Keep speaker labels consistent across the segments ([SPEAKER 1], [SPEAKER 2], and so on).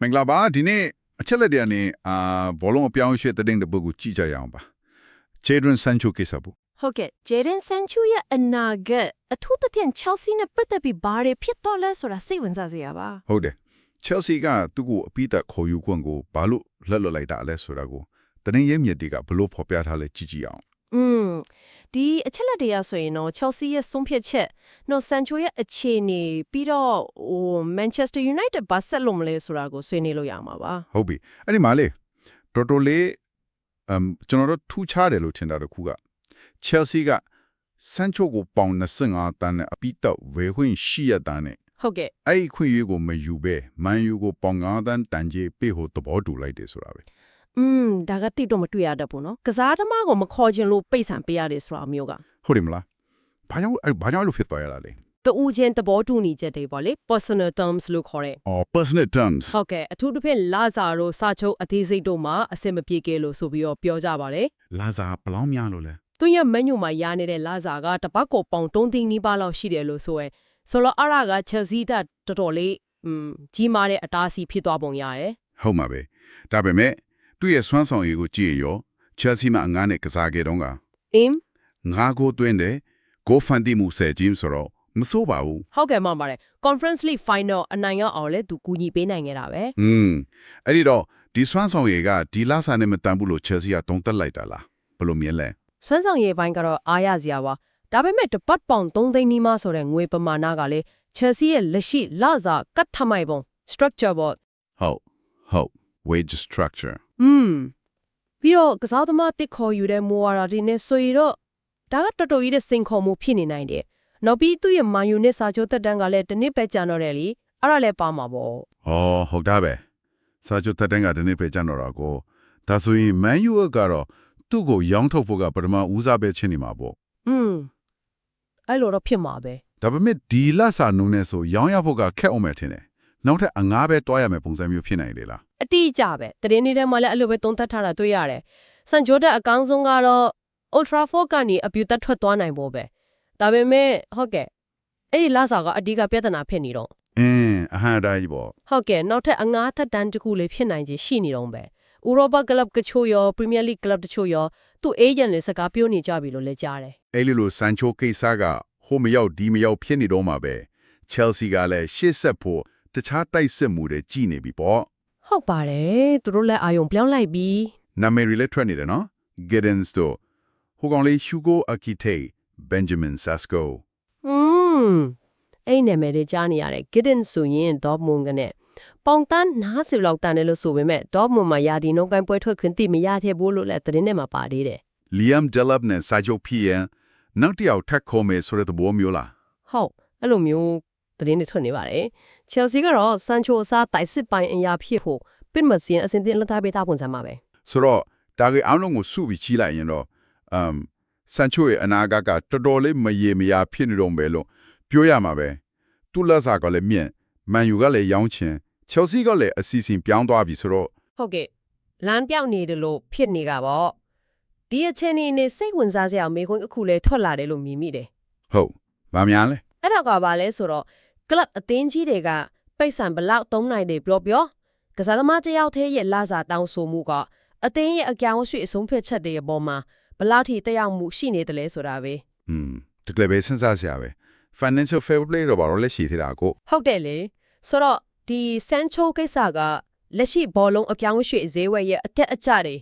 [SPEAKER 1] မင်္ဂလာပါဒီနေ့အချက်လက်တွေကနေအာဘောလုံးအပြောင်းအရွှေ့တဲ့တဲ့ပုဂ္ဂိုလ်ကြည့်ကြရအောင်ပါဂျေဒရန်ဆန်ချိုကိစ္စဘူး
[SPEAKER 2] ဟုတ်ကဲ့ဂျေဒန်ဆန်ချူရဲ့အနာဂတ်အထူးသဖြင့် Chelsea နဲ့ပတ်သက်ပြီးဘာတွေဖြစ်တော့လဲဆိုတာစိတ်ဝင်စားစရာပါ
[SPEAKER 1] ဟုတ်တယ်ချယ်ဆီကသူ့ကိုအပိသက်ခေါ်ယူခွင့်ကိုဘာလို့လက်လွတ်လိုက်တာလဲဆိုတာကိုတရင်ရဲမြစ်တွေကဘလို့ဖော်ပြထားလဲကြည့်ကြည့်အောင်
[SPEAKER 2] อืม ဒီအချက်လက်တွေကဆိုရင်တော့ Chelsea ရဲ့ဆုံးဖြတ်ချက်နော် Sancho ရဲ့အခြေအနေပြီးတော့ဟို Manchester United ဘာဆက်လို့မလဲဆိုတာကိုဆွေးနွေးလို့ရမှာပါ
[SPEAKER 1] ဟုတ်ပြီအဲ့ဒီမှာလေတော်တော်လေးအမ်ကျွန်တော်တို့ထူးခြားတယ်လို့ထင်တာတစ်ခုကချယ်ဆီကဆန်ချိုကိုပေါင်25တန်းနဲ့အပိသက်ဝယ်ခွင့်ရှိရတန်းနဲ့
[SPEAKER 2] ဟုတ်ကဲ့
[SPEAKER 1] အဲ့ဒီခွင့်ရွေးကိုမယူပဲမန်ယူကိုပေါင်9တန်းတန်ကြီးပေးဖို့သဘောတူလိုက်တယ်ဆိုတာပဲ
[SPEAKER 2] อืมဒါကတိတော့မတွေ့ရတတ်ဘူးเนาะကစားသမားကိုမခေါ်ချင်လို့ပိတ်ဆံပေးရတယ်ဆိုတာမျိုးက
[SPEAKER 1] ဟုတ်တယ်မလားဘာကြောင့်အဲ့ဘာကြောင့်အဲ့လို့ဖြစ်သွားရတာလဲ
[SPEAKER 2] တူးချင်းသဘောတူညီချက်တွေပေါ့လေ personal terms လို့ခေါ်တဲ့
[SPEAKER 1] အော် personal terms
[SPEAKER 2] ဟုတ်ကဲ့အထူးသဖြင့်လာဇာတို့စာချုပ်အသေးစိတ်တို့မှာအဆင်မပြေခဲ့လို့ဆိုပြီးတော့ပြောကြပါတယ်
[SPEAKER 1] လာစားဘယ်လောင်းများလို့လဲ
[SPEAKER 2] သူရဲ့မန်ညူမှာရနေတဲ့လာဇာကတပတ်ကိုပေါင်3သိန်းနီးပါးလောက်ရှိတယ်လို့ဆိုရဲဆိုတော့အရာက Chelsea တက်တော်တော်လေးอืมကြီးမားတဲ့အတားအဆီးဖြစ်သွားပုံရရဲ့
[SPEAKER 1] ဟုတ်မှာပဲဒါပေမဲ့ သူ့ရဲ့စွမ်းဆောင်ရည်ကိုကြည့်ရရော Chelsea မှာငားနဲ့ကစားခဲ့တော့က
[SPEAKER 2] အင်း
[SPEAKER 1] ငါးကိုတွင်းတယ်ကိုဖန်တီမှုဆယ်ဂျင်းဆိုတော့မစိုးပါဘူး
[SPEAKER 2] ဟုတ်ကဲ့မှပါတယ် Conference League Final အနိုင်ရအောင်လဲသူကူညီပေးနိုင်ခဲ့တာပဲ
[SPEAKER 1] อืมအဲ့ဒီတော့ဒီစွမ်းဆောင်ရည်ကဒီလာစားနဲ့မတန်ဘူးလို့ Chelsea ကတုံးတက်လိုက်တာလားဘယ်လိုမြင်လဲ
[SPEAKER 2] ဆွမ်းဆောင်ရည်ပိုင်းကတော့အားရစရာပါဒါပေမဲ့တပတ်ပေါင်3သိန်းနီးပါးဆိုတဲ့ငွေပမာဏကလေ Chelsea ရဲ့လက်ရှိလာဇာကတ်ထမိုင်ပုံ structure ပေါ့
[SPEAKER 1] ဟုတ်ဟုတ် wage structure
[SPEAKER 2] อืมပြီးတော့ကစားသမားတစ်ခေါ်ယူတဲ့မူဝါဒတွေနဲ့ဆိုရင်တော့ဒါကတော်တော်ကြီးတဲ့စိန်ခေါ်မှုဖြစ်နေနိုင်တယ်။နောက်ပြီးသူ့ရဲ့မန်ယူနဲ့စာချုပ်တက်တန်းကလည်းတစ်နှစ်ပဲကြာတော့တယ်လीအဲ့ဒါလည်းပါမှာပေါ့
[SPEAKER 1] ဩဟုတ်တာပဲစာချုပ်တက်တဲ့ကဒီနေ့ပဲကျန်တော့တာကိုဒါဆိုရင် Man U ကတော့သူ့ကိုရောင်းထုတ်ဖို့ကပထမဦးစားပဲချင်းနေမှာပေါ့
[SPEAKER 2] ။อืมအဲ့လိုတော့ဖြစ်မှာပဲ
[SPEAKER 1] ဒါပေမဲ့ဒီလက်စာနုံနဲ့ဆိုရောင်းရဖို့ကခက်အောင်မယ်ထင်တယ်နောက်ထပ်အငားပဲတွားရမယ်ပုံစံမျိုးဖြစ်နိုင်လေလား ။
[SPEAKER 2] အတိအကျပဲတရင်နေတဲ့မှာလည်းအဲ့လိုပဲသုံးသပ်ထားတာတွေ့ရတယ်။ဆန်ဂျိုတက်အကောင်းဆုံးကတော့ Old Trafford ကနေအပြူတက်ထွက်သွားနိုင်ဖို့ပဲ။ဒါပေမဲ့ဟုတ်ကဲ့အဲ့ဒီလာစာကအဓိကပြဿနာဖြစ်နေတော့
[SPEAKER 1] အင်းအဟံတိုင်းပေါ့
[SPEAKER 2] ဟုတ်ကဲ့နောက်ထပ်အငားသက်တမ်းတစ်ခုလေးဖြစ်နိုင်ခြင်းရှိနေတော့ပဲဥရောပကလပ်ကချို့ရောပရီးမီးယားလိဂ်ကလပ်တချို့ရောသူ့အေဂျင့်တွေစကားပြောနေကြပြီလို့လည်းကြားတယ်
[SPEAKER 1] အဲ့လိုလိုဆန်ချိုကိစ္စကဟိုမရောက်ဒီမရောက်ဖြစ်နေတော့မှာပဲ Chelsea ကလည်းရှေ့ဆက်ဖို့တခြားတိုက်စစ်မှုတွေကြီးနေပြီပေါ့
[SPEAKER 2] ဟုတ်ပါတယ်သူတို့လည်းအာယုံပြောင်းလိုက်ပြီ
[SPEAKER 1] နာမည်တွေလည်းထွက်နေတယ်နော် Giddens တို့ဟိုကောင်လေး Hugo Akite Benjamin Sasko
[SPEAKER 2] อืมအဲ့နာမည်တွေကြားနေရတယ် Giddens ဆိုရင် Dortmund ကနဲ့ပေါင်တန်း90လောက်တန်တယ်လို့ဆိုပေမဲ့ Dortmund မှာယာဒီနှုန်းကိုင်းပွဲထွက်ခွင့်တိမရသေးဘူးလို့လည်းသတင်းထဲမှာပါသေးတယ်
[SPEAKER 1] Liam Delap နဲ့စာချုပ်ဖြစ်ရင်နောက်တစ်ယောက်ထပ်ခေါ်မယ်ဆိုတဲ့သဘောမျိုးလား
[SPEAKER 2] ဟုတ်အဲ့လိုမျိုး သတင်းတွေထွက်နေပါတယ် Chelsea ကတော့ Sancho အစားတိုက်စစ်ပိုင်းအရာဖြစ်ဖို့ပစ်မစင်အစဉ်သင်းလက်ထားပေးတာပုံစံမှာပဲ
[SPEAKER 1] ဆိုတော့ဒါကြီးအောင်လုံးကိုစုပြီးချီးလိုက်ရင်တော့အမ်ဆန်ချိုရဲ့အနာဂတ်ကတော်တော်လေးမရေမရာဖြစ်နေတော့မယ်လို့ပြောရမှာပဲသူ့လက်စာကလည်းမြင့်မန်ယူကလည်းရောင်းချင်ချယ်ဆီကလည်းအစီအစဉ်ပြောင်းသွားပြီဆိုတော့
[SPEAKER 2] ဟုတ်ကဲ့လမ်းပြောင်းနေတယ်လို့ဖြစ်နေကြပေါ့ဒီအချိန်နေစိတ်ဝင်စားစရာမေခွန်းအခုလဲထွက်လာတယ်လို့မြင်မိတယ်
[SPEAKER 1] ဟုတ်ဗာများလဲ
[SPEAKER 2] အဲ့တော့ကဘာလဲဆိုတော့ ကလပ်အသင်းကြီးတွေကပိတ်ဆံဘလောက်သုံးနိုင်တယ်ပြောပြောကစားသမားတစ်ယောက်သေးရဲ့လာစာတောင်းဆိုမှုကအသင်းရဲ့အကြောင်းရွှေ့အဆုံးဖြတ်ချက်တွေအပေါ်မှာဘလောက်ထိတက်ရောက်မှုရှိနေတယ်လဲဆိုတာပဲ
[SPEAKER 1] อืมတကယ်ပဲစဉ်းစားစရာပဲ financial fair play တော့ဘာလို့လဲရှိသေးတာကို
[SPEAKER 2] ဟုတ်တယ်လေဆိုတော့ဒီဆန်ချိုကိစ္စကလက်ရှိဘောလုံးအပြောင်းအရွှေ့ဈေးဝယ်ရဲ့အတက်အကျတွေ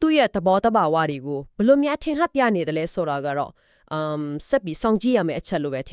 [SPEAKER 2] သူ့ရဲ့သဘောတဘာဝတွေကိုဘယ်လိုများထင်ဟပ်ပြနေတယ်လဲဆိုတာကတော့အမ်ဆက်ပြီးစောင့်ကြည့်ရမယ့်အချက်လိုပဲထင်